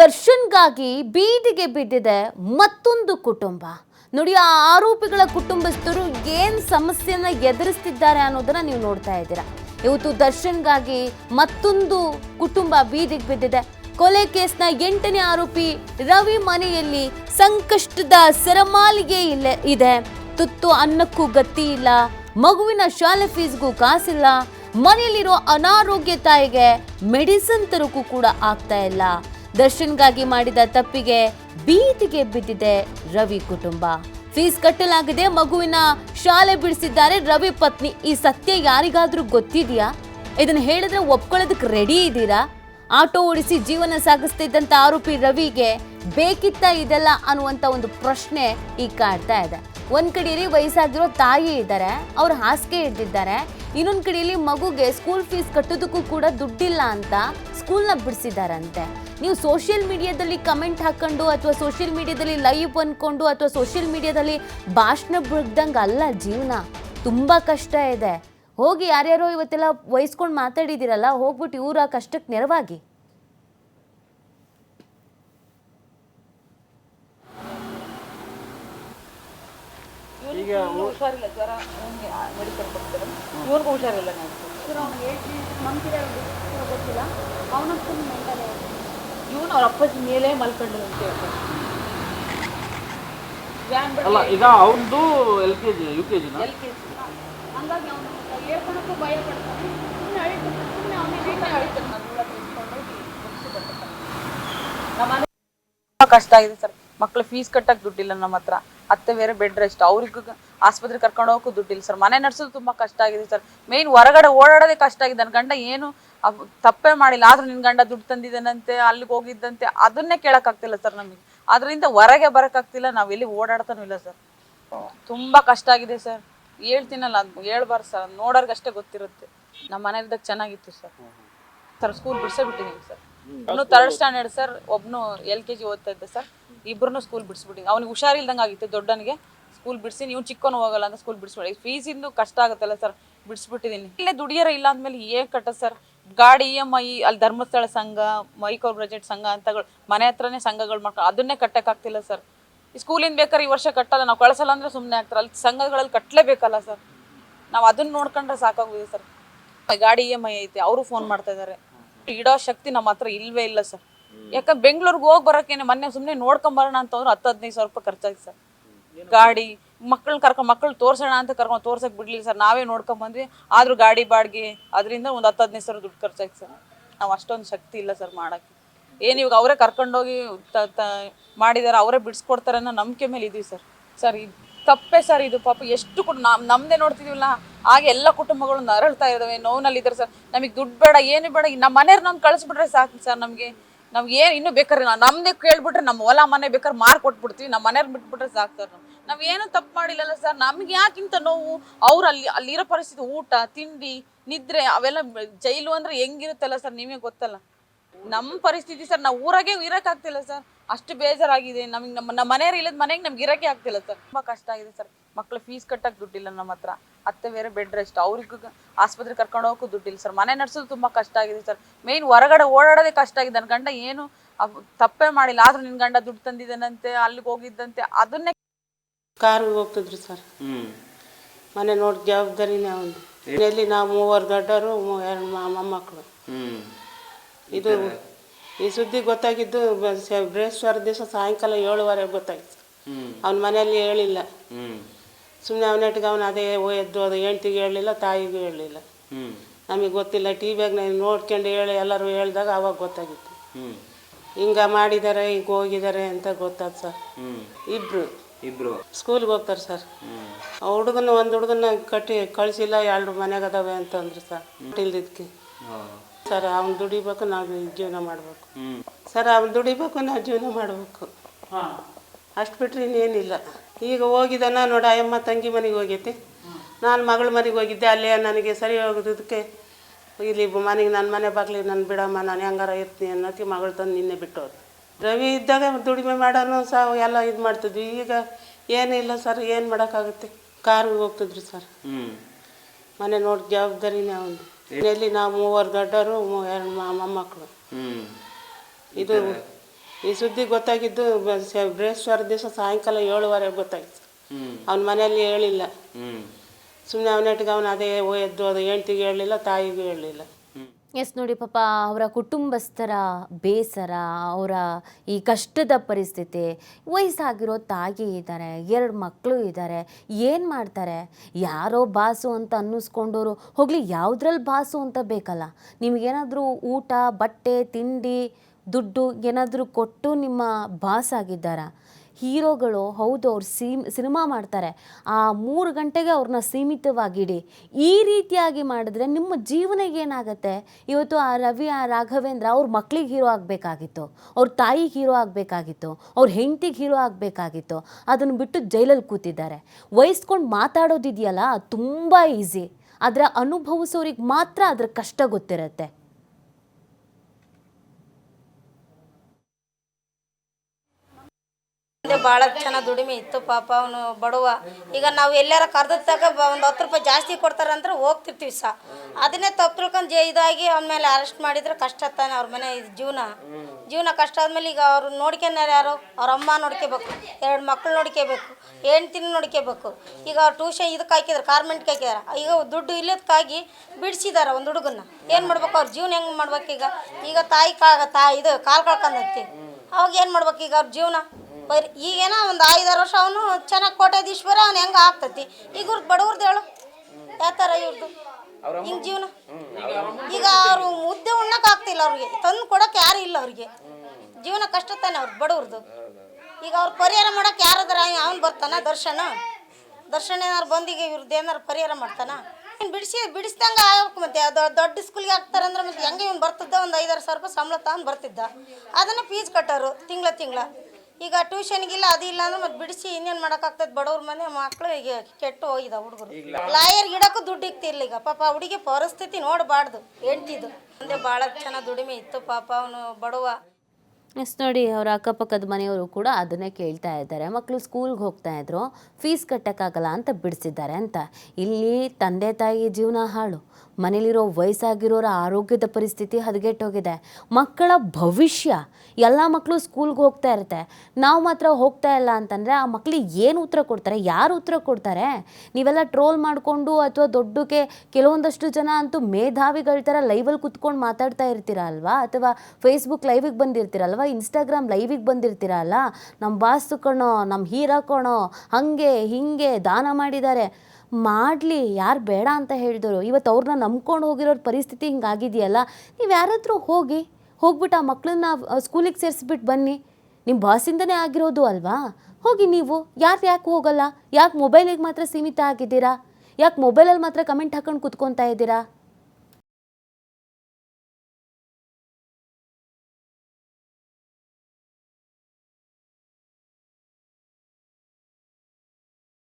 ದರ್ಶನ್ಗಾಗಿ ಬೀದಿಗೆ ಬಿದ್ದಿದೆ ಮತ್ತೊಂದು ಕುಟುಂಬ. ನೋಡಿ, ಆ ಆರೋಪಿಗಳ ಕುಟುಂಬಸ್ಥರು ಏನ್ ಸಮಸ್ಯೆಯನ್ನು ಎದುರಿಸ್ತಿದ್ದಾರೆ ಅನ್ನೋದನ್ನ ನೀವು ನೋಡ್ತಾ ಇದ್ದೀರಾ. ಇವತ್ತು ದರ್ಶನ್ಗಾಗಿ ಮತ್ತೊಂದು ಕುಟುಂಬ ಬೀದಿಗೆ ಬಿದ್ದಿದೆ. ಕೊಲೆ ಕೇಸ್ನ ಎಂಟನೇ ಆರೋಪಿ ರವಿ ಮನೆಯಲ್ಲಿ ಸಂಕಷ್ಟದ ಸರಮಾಲಿಗೆ ಇಲ್ಲ ಇದೆ. ತುತ್ತು ಅನ್ನಕ್ಕೂ ಗತಿ ಇಲ್ಲ, ಮಗುವಿನ ಶಾಲೆ ಫೀಸ್ಗೂ ಕಾಸಿಲ್ಲ, ಮನೆಯಲ್ಲಿರೋ ಅನಾರೋಗ್ಯ ತಾಯಿಗೆ ಮೆಡಿಸಿನ್ ತರಕ್ಕೂ ಕೂಡ ಆಗ್ತಾ ಇಲ್ಲ. ದರ್ಶನ್ಗಾಗಿ ಮಾಡಿದ ತಪ್ಪಿಗೆ ಬೀದಿಗೆ ಬಿದ್ದಿದೆ ರವಿ ಕುಟುಂಬ. ಫೀಸ್ ಕಟ್ಟಲಾಗಿದೆ ಮಗುವಿನ ಶಾಲೆ ಬಿಡಿಸಿದ್ದಾರೆ ರವಿ ಪತ್ನಿ. ಈ ಸತ್ಯ ಯಾರಿಗಾದ್ರೂ ಗೊತ್ತಿದೆಯಾ? ಇದನ್ನು ಹೇಳಿದ್ರೆ ಒಪ್ಕೊಳ್ಳೋದಕ್ಕೆ ರೆಡಿ ಇದ್ದೀರಾ? ಆಟೋ ಓಡಿಸಿ ಜೀವನ ಸಾಗಿಸ್ತಿದ್ದಂತ ಆರೋಪಿ ರವಿಗೆ ಬೇಕಿತ್ತ ಇದೆಲ್ಲ ಅನ್ನುವಂತ ಒಂದು ಪ್ರಶ್ನೆ ಈಗ ಕಾಡ್ತಾ ಇದೆ. ಒಂದ್ ಕಡೆಯಲ್ಲಿ ವಯಸ್ಸಾಗಿರೋ ತಾಯಿ ಇದ್ದಾರೆ, ಅವ್ರ ಹಾಸಿಗೆ ಇದ್ದಿದ್ದಾರೆ ಇನ್ನೊಂದ್ ಕಡೆಯಲ್ಲಿ ಮಗುಗೆ ಸ್ಕೂಲ್ ಫೀಸ್ ಕಟ್ಟೋದಕ್ಕೂ ಕೂಡ ದುಡ್ಡಿಲ್ಲ ಅಂತ ಸ್ಕೂಲ್ನ ಬಿಡಿಸಿದಾರಂತೆ ನೀವು ಸೋಷಿಯಲ್ ಮೀಡಿಯಾದಲ್ಲಿ ಕಮೆಂಟ್ ಹಾಕೊಂಡು ಅಥವಾ ಸೋಷಿಯಲ್ ಮೀಡಿಯಾದಲ್ಲಿ ಲೈವ್ ಅನ್ಕೊಂಡು ಅಥವಾ ಸೋಷಿಯಲ್ ಮೀಡಿಯಾದಲ್ಲಿ ಭಾಷಣ ಬಿಡ್ದಂಗೆ ಅಲ್ಲ ಜೀವನ. ತುಂಬ ಕಷ್ಟ ಇದೆ. ಹೋಗಿ ಯಾರ್ಯಾರೋ ಇವತ್ತೆಲ್ಲ ವಹಿಸ್ಕೊಂಡು ಮಾತಾಡಿದ್ದೀರಲ್ಲ ಹೋಗ್ಬಿಟ್ಟು ಇವ್ರು ಆ ಕಷ್ಟಕ್ಕೆ ನೆರವಾಗಿ. ಈಗ ಹುಷಾರಿಲ್ಲ ಜ್ವರ ಮೆಡಿಕಲ್ ಕೊಡ್ತಾರೆ ಇವ್ರಿಗೂ ಹುಷಾರಿಲ್ಲ ನಾವು ಇವನು ಅವ್ರ ಅಪ್ಪಾಜಿ ಮೇಲೆ ಮಲ್ಕೊಂಡು ಅಂತ ಹೇಳ್ತಾರೆ. ಅಲ್ಲ ಈಗ ಅವನದು L K G U K ಜಿನ? L K G. ಹಂಗಾಗಿ ಅವನು ಹೇಳ್ಕೊಳಕ್ಕೂ ಭಯ ಪಡ್ತಾನೆ. ಸುಮ್ಮನೆ ಅಳಿತಾನೆ ಸುಮ್ಮನೆ ಅವನಿಗೆ ಅಳಿತಾನೆ ನಾನು ದೂರ ನಿಂತ್ಕೊಂಡೋಗಿ ಬುಕ್ಸ್ ಕೊಡ್ತಾನೆ. ನಮ್ಮ ಕಷ್ಟ ಆಗಿದೆ ಸರ್. ಮಕ್ಳು ಫೀಸ್ ಕಟ್ಟಕ್ ದುಡ್ಡಿಲ್ಲ ನಮ್ಮ ಹತ್ರ. ಅತ್ತೆ ಬೇರೆ ಬೆಡ್ ರೆಸ್ಟ್ ಅವ್ರಿಗೂ ಆಸ್ಪತ್ರೆ ಕರ್ಕೊಂಡು ಹೋಗೋಕು ದುಡ್ಡಿಲ್ಲ ಸರ್. ಮನೆ ನಡೆಸೋದು ತುಂಬಾ ಕಷ್ಟ ಆಗಿದೆ ಸರ್. ಮೇನ್ ಹೊರಗಡೆ ಓಡಾಡೋದೇ ಕಷ್ಟ ಆಗಿದೆ. ನನ್ನ ಗಂಡ ಏನು ತಪ್ಪೇ ಮಾಡಿಲ್ಲ. ಆದ್ರೂ ನಿನ್ ಗಂಡ ದುಡ್ಡು ತಂದಿದ್ದಾನಂತೆ, ಅಲ್ಲಿಗೆ ಹೋಗಿದ್ದಂತೆ ಅದನ್ನೇ ಕೇಳಕ್ಕಾಗ್ತಿಲ್ಲ ಸರ್ ನಮಗೆ. ಅದರಿಂದ ಹೊರಗೆ ಬರೋಕ್ಕಾಗ್ತಿಲ್ಲ. ನಾವ್ ಎಲ್ಲಿ ಓಡಾಡ್ತಾನೂ ಇಲ್ಲ ಸರ್. ತುಂಬಾ ಕಷ್ಟ ಆಗಿದೆ ಸರ್. ಹೇಳ್ತೀನಲ್ಲ ಅದು ಹೇಳ್ಬಾರ್ದು ಸರ್. ನೋಡೋರ್ಗೆ ಅಷ್ಟೇ ಗೊತ್ತಿರುತ್ತೆ ನಮ್ಮ ಮನೇಲಿದ್ದಾಗ ಚೆನ್ನಾಗಿತ್ತು ಸರ್. ಸರ್ ಸ್ಕೂಲ್ ಬಿಡ್ಸೇ ಬಿಟ್ಟಿದ್ದೀನಿ ಸರ್. ಇನ್ನು ತರ್ಡ್ ಸ್ಟ್ಯಾಂಡರ್ಡ್ ಸರ್. ಒಬ್ನು ಎಲ್ ಕೆ ಜಿ ಓದ್ತಾ ಇದ್ದೆ ಸರ್. ಇಬ್ಬರನ್ನು ಸ್ಕೂಲ್ ಬಿಡಿಸ್ಬಿಟ್ಟಿದ್ದೆ ಅವ್ನಿಗೆ ಹುಷಾರಿಲ್ದಂಗೆ ಆಗಿತ್ತು, ದೊಡ್ಡನಿಗೆ ಸ್ಕೂಲ್ ಬಿಡಿಸಿ, ನೀವು ಚಿಕ್ಕವನು ಹೋಗಲ್ಲ ಅಂತ ಸ್ಕೂಲ್ ಬಿಡಿಸ್ಬಿಡಿ ಫೀಸಿಂದು ಕಷ್ಟ ಆಗುತ್ತಲ್ಲ ಸರ್ ಬಿಡಿಸ್ಬಿಟ್ಟಿದ್ದೀನಿ. ಇಲ್ಲೇ ದುಡಿಯರ ಇಲ್ಲ ಅಂದಮೇಲೆ ಏನು ಕಟ್ಟೋದು ಸರ್ ಗಾಡಿ ಇ ಎಂ ಐ ಅಲ್ಲಿ ಧರ್ಮಸ್ಥಳ ಸಂಘ, ಮೈಕೋ ಬಜೆಟ್ ಸಂಘ ಅಂತಗಳು, ಮನೆ ಹತ್ರನೇ ಸಂಘಗಳು ಮಾಡ್ಕೊಂಡು ಅದನ್ನೇ ಕಟ್ಟೋಕ್ಕಾಗ್ತಿಲ್ಲ ಸರ್ ಈ ಸ್ಕೂಲಿಂದ ಬೇಕಾದ್ರೆ ಈ ವರ್ಷ ಕಟ್ಟಲ್ಲ, ನಾವು ಕಳಿಸಲ್ಲ ಅಂದ್ರೆ ಸುಮ್ಮನೆ ಆಗ್ತಾರೆ. ಅಲ್ಲಿ ಸಂಘಗಳಲ್ಲಿ ಕಟ್ಟಲೇಬೇಕಲ್ಲ ಸರ್ ನಾವು ಅದನ್ನ ನೋಡ್ಕೊಂಡ್ರೆ ಸಾಕಾಗಿದೆ ಸರ್ ಗಾಡಿ ಇ ಎಂ ಐ ಐತೆ, ಅವರು ಫೋನ್ ಮಾಡ್ತಾ ಇದ್ದಾರೆ ಇಡೋ ಶಕ್ತಿ ನಮ್ಮ ಹತ್ರ ಇಲ್ಲವೇ ಇಲ್ಲ ಸರ್ ಯಾಕಂದ್ರೆ ಬೆಂಗಳೂರಿಗೆ ಹೋಗಿ ಬರೋಕೇನೆ ಮೊನ್ನೆ ಸುಮ್ಮನೆ ನೋಡ್ಕೊಂಬರೋಣ ಅಂತಂದ್ರೆ ಹತ್ತು ಹದಿನೈದು ಸಾವಿರ ರೂಪಾಯಿ ಖರ್ಚಾಗಿ ಸರ್. ಗಾಡಿ ಮಕ್ಕಳನ್ನ ಕರ್ಕೊಂಡು ಮಕ್ಕಳು ತೋರ್ಸೋಣ ಅಂತ ಕರ್ಕೊಂಡು ತೋರ್ಸಕ್ ಬಿಡ್ಲಿಲ್ಲ ಸರ್. ನಾವೇ ನೋಡ್ಕೊಂಡ್ ಬಂದ್ವಿ. ಆದ್ರೂ ಗಾಡಿ ಬಾಡಿಗೆ ಅದರಿಂದ ಒಂದು ಹತ್ತು ಹದಿನೈದು ಸಾವಿರ ದುಡ್ಡು ಖರ್ಚಾಯ್ತು ಸರ್. ನಾವು ಅಷ್ಟೊಂದು ಶಕ್ತಿ ಇಲ್ಲ ಸರ್ ಮಾಡಕ್ಕೆ. ಏನು ಇವಾಗ ಅವರೇ ಕರ್ಕೊಂಡೋಗಿ ತ- ತ- ಮಾಡಿದಾರೆ ಅವರೇ ಬಿಡಿಸ್ಕೊಡ್ತಾರೆ ಅನ್ನೋ ನಂಬಿಕೆ ಮೇಲೆ ಇದೀವಿ ಸರ್. ಸರ್ ಇದು ತಪ್ಪೇ ಸರ್ ಇದು ಪಾಪ. ಎಷ್ಟು ಕೂಡ ನಮ್ ನಮ್ದೇ ನೋಡ್ತಿದೀವಲ್ಲ ಹಾಗೆ ಎಲ್ಲ ಕುಟುಂಬಗಳು ನರಳ್ತಾ ಇದಾವೆ ನೋವಿನಲ್ಲಿದ್ದಾರೆ ಸರ್. ನಮಗೆ ದುಡ್ಡು ಬೇಡ ಏನು ಬೇಡ ನಮ್ಮ ಮನೆಯವ್ರು ನಮ್ಗೆ ಕಳಿಸ್ಬಿಟ್ರೆ ಸಾಕು ಸರ್ ನಮಗೆ. ನಮ್ಗೆ ಏನು ಇನ್ನೂ ಬೇಕಾರೆ ನಮ್ದೇ ಕೇಳ್ಬಿಟ್ರೆ ನಮ್ಮ ಹೊಲ ಮನೆ ಬೇಕಾದ್ರೆ ಮಾರ್ ಕೊಟ್ಬಿಡ್ತೀವಿ. ನಮ್ಮ ಮನೆಯವ್ರು ಬಿಟ್ಬಿಟ್ರೆ ಸಾಕು ಸರ್ ನಾವು ನಾವ್ ಏನು ತಪ್ಪು ಮಾಡಿಲ್ಲಲ್ಲ ಸರ್. ನಮ್ಗೆ ಯಾಕಿಂತ ನೋವು? ಅವ್ರು ಅಲ್ಲಿ ಅಲ್ಲಿರೋ ಪರಿಸ್ಥಿತಿ ಊಟ, ತಿಂಡಿ, ನಿದ್ರೆ, ಅವೆಲ್ಲ ಜೈಲು ಅಂದ್ರೆ ಹೆಂಗಿರುತ್ತಲ್ಲ ಸರ್? ನಿಮಗೆ ಗೊತ್ತಲ್ಲ. ನಮ್ಮ ಪರಿಸ್ಥಿತಿ ಸರ್ ನಾವು ಊರಾಗೆ ಇರಕ್ಕಾಗ್ತಿಲ್ಲ ಸರ್. ಅಷ್ಟು ಬೇಜಾರಾಗಿದೆ. ನಮಗೆ ನಮ್ಮ ನಮ್ಮ ಮನೆಯವ್ರು ಇಲ್ಲದ ಮನೆಗೆ ನಮ್ಗೆ ಇರಕ್ಕೆ ಆಗ್ತಿಲ್ಲ ಸರ್. ತುಂಬ ಕಷ್ಟ ಆಗಿದೆ ಸರ್. ಮಕ್ಳು ಫೀಸ್ ಕಟ್ಟಕ್ಕೆ ದುಡ್ಡಿಲ್ಲ ನಮ್ಮ ಹತ್ರ. ಅತ್ತೆ ಬೇರೆ ಬೆಡ್ ರೆಸ್ಟ್. ಅವ್ರಿಗೂ ಆಸ್ಪತ್ರೆ ಕರ್ಕೊಂಡು ಹೋಗೋಕ್ಕೂ ದುಡ್ಡಿಲ್ಲ ಸರ್. ಮನೆ ನಡೆಸೋದು ತುಂಬ ಕಷ್ಟ ಆಗಿದೆ ಸರ್. ಮೇಯ್ನ್ ಹೊರಗಡೆ ಓಡಾಡೋದೇ ಕಷ್ಟ ಆಗಿದೆ. ನನ್ನ ಗಂಡ ಏನು ತಪ್ಪೇ ಮಾಡಿಲ್ಲ. ಆದರೂ ನಿನ್ ಗಂಡ ದುಡ್ಡು ತಂದಿದ್ದಾನಂತೆ ಅಲ್ಲಿಗೆ ಹೋಗಿದ್ದಂತೆ. ಅದನ್ನೇ ಕಾರು ಹೋಗ್ತಿದ್ರು ಸರ್. ಹ್ಮ್. ಮನೆ ನೋಡಿ ಜವಾಬ್ದಾರಿನೇ ಒಂದು ಮನೆಯಲ್ಲಿ ನಾವು ಮೂವರು ದೊಡ್ಡವರು ಎರಡು ಮೊಮ್ಮಕ್ಕಳು ಹ್ಮ್. ಇದು ಈ ಸುದ್ದಿ ಗೊತ್ತಾಗಿದ್ದು ಬ- ಸ- ಬೃಹಸ್ಪತಿ ದಿವಸ ಸಾಯಂಕಾಲ ಏಳುವರೆ ಗೊತ್ತಾಗಿತ್ತು. ಅವನ ಮನೆಯಲ್ಲಿ ಹೇಳಿಲ್ಲ. ಸುಮ್ಮನೆ ಅವನಟ್ಟಿಗೆ ಅವನು ಅದೇ ಓ ಎದ್ದು ಅದು ಹೆಂಡ್ತಿಗೆ ಹೇಳಲಿಲ್ಲ ತಾಯಿಗೂ ಹೇಳಲಿಲ್ಲ. ನಮಗೆ ಗೊತ್ತಿಲ್ಲ ಟಿ ವಿಯಾಗ ನೋಡ್ಕೊಂಡು ಹೇಳಿ ಎಲ್ಲರೂ ಹೇಳಿದಾಗ ಅವಾಗ ಗೊತ್ತಾಗಿತ್ತು. ಹಿಂಗ ಮಾಡಿದ್ದಾರೆ ಹಿಂಗೆ ಹೋಗಿದ್ದಾರೆ ಅಂತ ಗೊತ್ತಾದ ಸರ್. ಇಬ್ರು. ಇಬ್ಬರು ಇಬ್ರು ಸ್ಕೂಲ್ಗೆ ಹೋಗ್ತಾರೆ ಸರ್. ಹುಡುಗನ ಒಂದು ಹುಡುಗನ ಕಟ್ಟಿ ಕಳಿಸಿಲ್ಲ ಎರಡು ಮನೆಗೆ ಅದಾವೆ ಅಂತಂದ್ರು ಸರ್. ಇಲ್ದಿದ್ಕೆ. ಸರ್ ಅವ್ನು ದುಡಿಬೇಕು ನಾವು ಜೀವನ ಮಾಡಬೇಕು. ಸರ್ ಅವ್ನು ದುಡಿಬೇಕು ನಾವು ಜೀವನ ಮಾಡಬೇಕು. ಅಷ್ಟು ಬಿಟ್ರೆ ಇನ್ನೇನಿಲ್ಲ. ಈಗ ಹೋಗಿದ್ದಾನ ನೋಡಿ ಅಯ್ಯಮ್ಮ ತಂಗಿ ಮನೆಗೆ ಹೋಗೈತಿ. ನಾನು ಮಗಳ ಮನೆಗೆ ಹೋಗಿದ್ದೆ ಅಲ್ಲೇ ನನಗೆ ಸರಿ ಹೋಗೋದಕ್ಕೆ. ಇಲ್ಲಿ ಮನೆಗೆ ನನ್ನ ಮನೆ ಬಾಗ್ಲಿ ನಾನು ಬಿಡಮ್ಮ ನಾನು ಹೆಂಗಾರ ಇರ್ತೀನಿ ಅನ್ನೋಕ್ಕೆ ಮಗಳು ತಂದು ನಿನ್ನೆ ಬಿಟ್ಟೋದು ರವಿ ಇದ್ದಾಗ ದುಡಿಮೆ ಮಾಡೋನು ಸಹ ಎಲ್ಲ ಇದು ಮಾಡ್ತಿದ್ವಿ. ಈಗ ಏನಿಲ್ಲ ಸರ್ ಏನು ಮಾಡೋಕ್ಕಾಗುತ್ತೆ? ಕಾರಿಗೆ ಹೋಗ್ತಿದ್ರು ಸರ್. ಹ್ಮ್. ಮನೆ ನೋಡಿ ಜವಾಬ್ದಾರಿನೇ ಅವನು ಮನೆಯಲ್ಲಿ ನಾವು ಮೂವರು ದೊಡ್ಡವರು ಮೂ- ಎರಡು ಮ- ಮೊಮ್ಮಕ್ಕಳು ಹ್ಮ್. ಇದು ಈ ಸುದ್ದಿ ಗೊತ್ತಾಗಿದ್ದು ಬ- ಸ- ದಿವಸ ಸಾಯಂಕಾಲ ಏಳುವರೆ ಗೊತ್ತಾಗಿತ್ತು ಅವನ ಮನೆಯಲ್ಲಿ ಹೇಳಿಲ್ಲ. ಹ್ಮ್. ಸುಮ್ಮನೆ ಅವನಿಟ್ಟಿಗೆ ಅವನು ಅದೇ ಓ- ಎದ್ದು ಅದು ಹೆಂಡ್ತಿಗೆ ಹೇಳಲಿಲ್ಲ ತಾಯಿಗೂ ಹೇಳಲಿಲ್ಲ ಎಸ್ ನೋಡಿ ಪಾಪ, ಅವರ ಕುಟುಂಬಸ್ಥರ ಬೇಸರ, ಅವರ ಈ ಕಷ್ಟದ ಪರಿಸ್ಥಿತಿ, ವಯಸ್ಸಾಗಿರೋ ತಾಯಿ ಇದ್ದಾರೆ, ಎರಡು ಮಕ್ಕಳು ಇದ್ದಾರೆ, ಏನು ಮಾಡ್ತಾರೆ? ಯಾರೋ ಬಾಸು ಅಂತ ಅನ್ನಿಸ್ಕೊಂಡವರು, ಹೋಗಲಿ, ಯಾವುದ್ರಲ್ಲಿ ಬಾಸು ಅಂತ ಬೇಕಲ್ಲ. ನಿಮಗೇನಾದರೂ ಊಟ, ಬಟ್ಟೆ, ತಿಂಡಿ, ದುಡ್ಡು ಏನಾದರೂ ಕೊಟ್ಟು ನಿಮ್ಮ ಬಾಸ್ ಆಗಿದ್ದಾರಾ? ಹೀರೋಗಳು ಹೌದು, ಅವ್ರು ಸೀಮ್, ಸಿನಿಮಾ ಮಾಡ್ತಾರೆ. ಆ ಮೂರು ಗಂಟೆಗೆ ಅವ್ರನ್ನ ಸೀಮಿತವಾಗಿಡಿ. ಈ ರೀತಿಯಾಗಿ ಮಾಡಿದ್ರೆ ನಿಮ್ಮ ಜೀವನ ಏನಾಗುತ್ತೆ? ಇವತ್ತು ಆ ರವಿ, ಆ ರಾಘವೇಂದ್ರ ಅವ್ರ ಮಕ್ಳಿಗೆ ಹೀರೋ ಆಗಬೇಕಾಗಿತ್ತು. ಅವ್ರ ತಾಯಿಗೆ ಹೀರೋ ಆಗಬೇಕಾಗಿತ್ತು. ಅವ್ರ ಹೆಂಡತಿಗೆ ಹೀರೋ ಆಗಬೇಕಾಗಿತ್ತು. ಅದನ್ನು ಬಿಟ್ಟು ಜೈಲಲ್ಲಿ ಕೂತಿದ್ದಾರೆ. ವಹಿಸ್ಕೊಂಡು ಮಾತಾಡೋದಿದೆಯಲ್ಲ ತುಂಬ ಈಸಿ ಅದರ ಅನುಭವಿಸೋರಿಗೆ ಮಾತ್ರ ಅದ್ರ ಕಷ್ಟ ಗೊತ್ತಿರುತ್ತೆ. ಮುಂದೆ ಭಾಳ ಚೆನ್ನಾಗಿ ದುಡಿಮೆ ಇತ್ತು, ಪಾಪ ಅವನು ಬಡವ. ಈಗ ನಾವು ಎಲ್ಲಾರ ಕರೆದಾಗ ಒಂದು ಹತ್ತು ರೂಪಾಯಿ ಜಾಸ್ತಿ ಕೊಡ್ತಾರಂದ್ರೆ ಹೋಗ್ತಿರ್ತೀವಿ ಸಹ ಅದನ್ನೇ ತಪ್ಪು ತಿಳ್ಕೊಂಡು ಜೆ ಇದಾಗಿ ಅವನ ಮೇಲೆ ಅರೆಸ್ಟ್ ಮಾಡಿದ್ರೆ ಕಷ್ಟ ತಾನೆ ಅವ್ರ ಮನೆ ಜೀವನ. ಜೀವನ ಕಷ್ಟ ಆದ್ಮೇಲೆ ಈಗ ಅವ್ರು ನೋಡ್ಕೊಂಡಾರ ಯಾರು? ಅವ್ರ ಅಮ್ಮ ನೋಡ್ಕೋಬೇಕು, ಎರಡು ಮಕ್ಳು ನೋಡ್ಕೋಬೇಕು ಹೆಣ್ತಿನ ನೋಡ್ಕೋಬೇಕು. ಈಗ ಅವ್ರು ಟ್ಯೂಷನ್ ಇದಕ್ಕೆ ಹಾಕಿದ್ರು ಕಾರ್ಮೆಂಟ್ಗೆ ಹಾಕಿದಾರೆ. ಈಗ ದುಡ್ಡು ಇಲ್ಲದಕ್ಕಾಗಿ ಬಿಡಿಸಿದಾರೆ ಒಂದು ಹುಡುಗನ್ನ. ಏನು ಮಾಡ್ಬೇಕು ಅವ್ರ ಜೀವನ ಹೆಂಗೆ ಮಾಡ್ಬೇಕು ಈಗ? ಈಗ ತಾಯಿ ಕಾ ತಾ ಇದು ಕಾಲು ಕಳ್ಕೊಂಡಂತಿ ಅವಾಗ ಏನು ಮಾಡ್ಬೇಕು ಈಗ ಅವ್ರ ಜೀವನ? ಬರೀ ಈಗೇನ ಒಂದು ಐದಾರು ವರ್ಷ ಅವನು ಚೆನ್ನಾಗಿ ಕೋಟ್ಯಾಧೀಶ್ವರ ಅವ್ನು ಹೆಂಗೆ ಆಗ್ತತಿ? ಈಗ ಇವ್ರದ್ದು ಬಡವ್ರದ್ದು ಹೇಳು. ಯಾವ ಥರ ಇವ್ರದ್ದು ಹಿಂಗೆ ಜೀವನ? ಈಗ ಅವರು ಮುದ್ದೆ ಉಣ್ಣಕ್ಕೆ ಆಗ್ತಿಲ್ಲ ಅವ್ರಿಗೆ. ತಂದು ಕೊಡೋಕೆ ಯಾರು ಇಲ್ಲ ಅವ್ರಿಗೆ. ಜೀವನ ಕಷ್ಟ ತಾನೆ ಅವ್ರ ಬಡವ್ರದ್ದು ಈಗ ಅವ್ರು ಪರಿಹಾರ ಮಾಡೋಕೆ ಯಾರದ್ರ ಅವ್ನು ಬರ್ತಾನ ದರ್ಶನ? ದರ್ಶನ ಏನಾರು ಬಂದಿಗೆ ಇವ್ರದ್ದು ಏನಾರು ಪರಿಹಾರ ಮಾಡ್ತಾನ? ಇನ್ನು ಬಿಡಿಸಿ ಬಿಡಿಸ್ದಂಗೆ ಆಗ್ಬೇಕು ಮತ್ತೆ. ಅದು ದೊಡ್ಡ ಸ್ಕೂಲ್ಗೆ ಹಾಕ್ತಾರಂದ್ರೆ ಮತ್ತೆ ಹೆಂಗೆ ಇವ್ನು ಬರ್ತಿದ್ದ? ಒಂದು ಐದಾರು ಸಾವಿರ ರೂಪಾಯಿ ಸಂಬಳ ತಗೊಂಡು ಬರ್ತಿದ್ದ. ಅದನ್ನು ಫೀಸ್ ಕಟ್ಟೋರು ತಿಂಗಳ ತಿಂಗಳ. ಈಗ ಟ್ಯೂಷನ್ಗಿಲ್ಲ ಅದು ಇಲ್ಲ ಅಂದ್ರೆ ಮತ್ತೆ ಬಿಡಿಸಿ ಇನ್ನೇನು ಮಾಡೋಕ್ಕಾಗ್ತದೆ? ಬಡವ್ರ ಮನೆ ಮಕ್ಕಳು ಈಗ ಕೆಟ್ಟು ಹೋಗಿದ ಹುಡುಗರು. ಲಾಯರ್ ಗಿಡಕ್ಕೂ ದುಡ್ಡು ಇಕ್ತಿರ್ಲಿ ಈಗ. ಪಾಪ ಹುಡುಗಿ ಪರಿಸ್ಥಿತಿ ನೋಡಬಾರ್ದು. ಹೆಂಡ್ತಿದ್ದು ಮುಂದೆ ಭಾಳ ಚೆನ್ನಾಗಿ ದುಡಿಮೆ ಇತ್ತು. ಪಾಪ ಅವನು ಬಡವ. ಎಸ್ ನೋಡಿ ಅವರ ಅಕ್ಕಪಕ್ಕದ ಮನೆಯವರು ಕೂಡ ಅದನ್ನೇ ಕೇಳ್ತಾ ಇದ್ದಾರೆ. ಮಕ್ಕಳು ಸ್ಕೂಲ್ಗೆ ಹೋಗ್ತಾ ಇದ್ರು. ಫೀಸ್ ಕಟ್ಟೋಕ್ಕಾಗಲ್ಲ ಅಂತ ಬಿಡಿಸಿದ್ದಾರೆ ಅಂತ. ಇಲ್ಲಿ ತಂದೆ ತಾಯಿ ಜೀವನ ಹಾಳು. ಮನೇಲಿರೋ ವಯಸ್ಸಾಗಿರೋರ ಆರೋಗ್ಯದ ಪರಿಸ್ಥಿತಿ ಹದಗೆಟ್ಟೋಗಿದೆ. ಮಕ್ಕಳ ಭವಿಷ್ಯ, ಎಲ್ಲ ಮಕ್ಕಳು ಸ್ಕೂಲ್ಗೆ ಹೋಗ್ತಾ ಇರುತ್ತೆ. ನಾವು ಮಾತ್ರ ಹೋಗ್ತಾ ಇಲ್ಲ ಅಂತಂದರೆ ಆ ಮಕ್ಕಳಿಗೆ ಏನು ಉತ್ತರ ಕೊಡ್ತಾರೆ? ಯಾರು ಉತ್ತರ ಕೊಡ್ತಾರೆ? ನೀವೆಲ್ಲ ಟ್ರೋಲ್ ಮಾಡಿಕೊಂಡು ಅಥವಾ ದೊಡ್ಡಕ್ಕೆ ಕೆಲವೊಂದಷ್ಟು ಜನ ಅಂತೂ ಮೇಧಾವಿಗಳ ಥರ ಲೈವಲ್ಲಿ ಕುತ್ಕೊಂಡು ಮಾತಾಡ್ತಾ ಇರ್ತೀರ ಅಲ್ವಾ? ಅಥವಾ ಫೇಸ್ಬುಕ್ ಲೈವಿಗೆ ಬಂದಿರ್ತೀರಲ್ವಾ ಇನ್ಸ್ಟಾಗ್ರಾಮ್ ಲೈವಿಗೆ ಬಂದಿರ್ತೀರಲ್ಲ ನಮ್ಮ ಬಾಸು ಕಣೋ ನಮ್ಮ ಹೀರಾ ಕಣೋ, ಹಾಗೆ, ಹೀಗೆ ದಾನ ಮಾಡಿದ್ದಾರೆ. ಮಾಡಲಿ, ಯಾರು ಬೇಡ ಅಂತ ಹೇಳಿದರು. ಇವತ್ತು ಅವ್ರನ್ನ ನಂಬ್ಕೊಂಡು ಹೋಗಿರೋರ ಪರಿಸ್ಥಿತಿ ಹಿಂಗಾಗಿದೆಯಲ್ಲ? ನೀವು ಯಾರಾದರೂ ಹೋಗಿ ಹೋಗ್ಬಿಟ್ಟು ಆ ಮಕ್ಕಳನ್ನ ಸ್ಕೂಲಿಗೆ ಸೇರಿಸ್ಬಿಟ್ಟು ಬನ್ನಿ. ನಿಮ್ಮ ಬಾಸಿಂದನೇ ಆಗಿರೋದು ಅಲ್ವಾ? ಹೋಗಿ ನೀವು, ಯಾರು ಯಾಕೆ ಹೋಗಲ್ಲ? ಯಾಕೆ ಮೊಬೈಲಿಗೆ ಮಾತ್ರ ಸೀಮಿತ ಆಗಿದ್ದೀರಾ? ಯಾಕೆ ಮೊಬೈಲಲ್ಲಿ ಮಾತ್ರ ಕಮೆಂಟ್ ಹಾಕೊಂಡು ಕುತ್ಕೊತಾ ಇದ್ದೀರಾ?